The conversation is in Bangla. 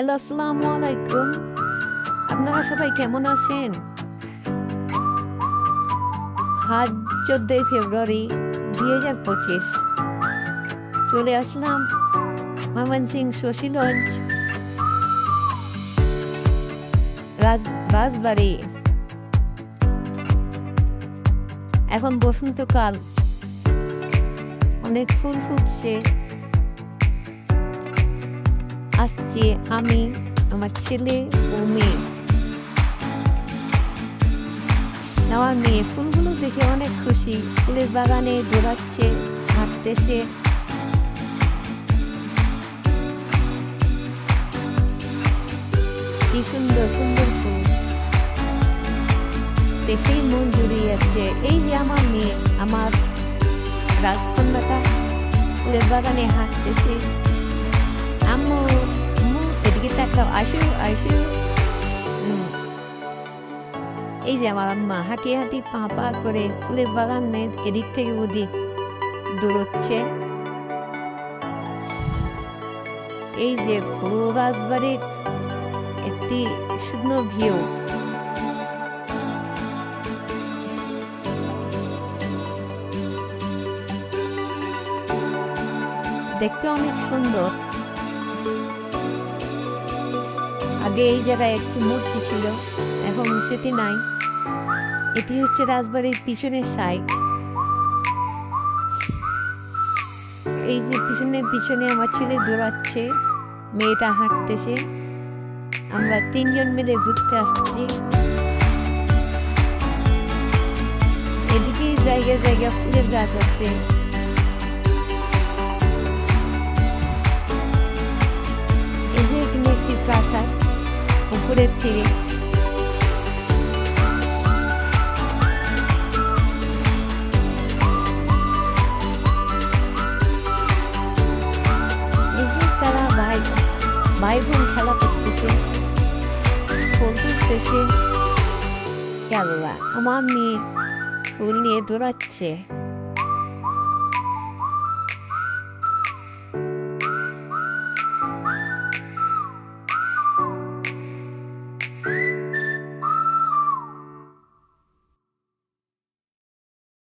হ্যালো আসসালামু আলাইকুম আপনারা সবাই কেমন আছেন? আজ চোদ্দই ফেব্রুয়ারি দুই হাজার পঁচিশ। চলে আসলাম ময়মনসিং শশীগঞ্জ রাজ, রাজবাড়ি। এখন বসন্তকাল। অনেক ফুল ফুটছে। আসছে আমি, আমার ছেলে ও মেয়ে। আমার মেয়ে ফুলগুলো দেখে অনেক খুশি। ফুলের বাগানে দৌড়াচ্ছে, হাঁটতেছে। কি সুন্দর সুন্দর ফুল। দেখেই মন জুড়িয়ে যাচ্ছে। এই যে আমার মেয়ে, আমার রাজকন্যাটা ফুলের বাগানে হাঁটতেছে। আম্মু আসো আসো হুম। এই যে আমার আম্মা হাঁটি হাঁটি, পা পা করে ফুলের বাগানে এদিক থেকে ওদিক দৌড়চ্ছে। এই যে পুরো রাজবাড়ির একটি সুন্দর ভিউ। দেখতে অনেক সুন্দর। আগে এই জায়গায় একটি মূর্তি ছিল, এখন সেটি নাই। এটি হচ্ছে রাজবাড়ির পিছনের সাইড এই যে পিছনে পিছনে আমার ছেলে দৌড়াচ্ছে, মেয়েটা হাঁটতেছে। আমরা তিনজন মিলে ঘুরতে আসছি। এদিকে জায়গায় জায়গা ফুলের গাছ আছে। উপরের থেকে তারা ভাই বোন খেলা করতেছে। আল্লাহ আমার মেয়ে ফুল নিয়ে দৌড়াচ্ছে।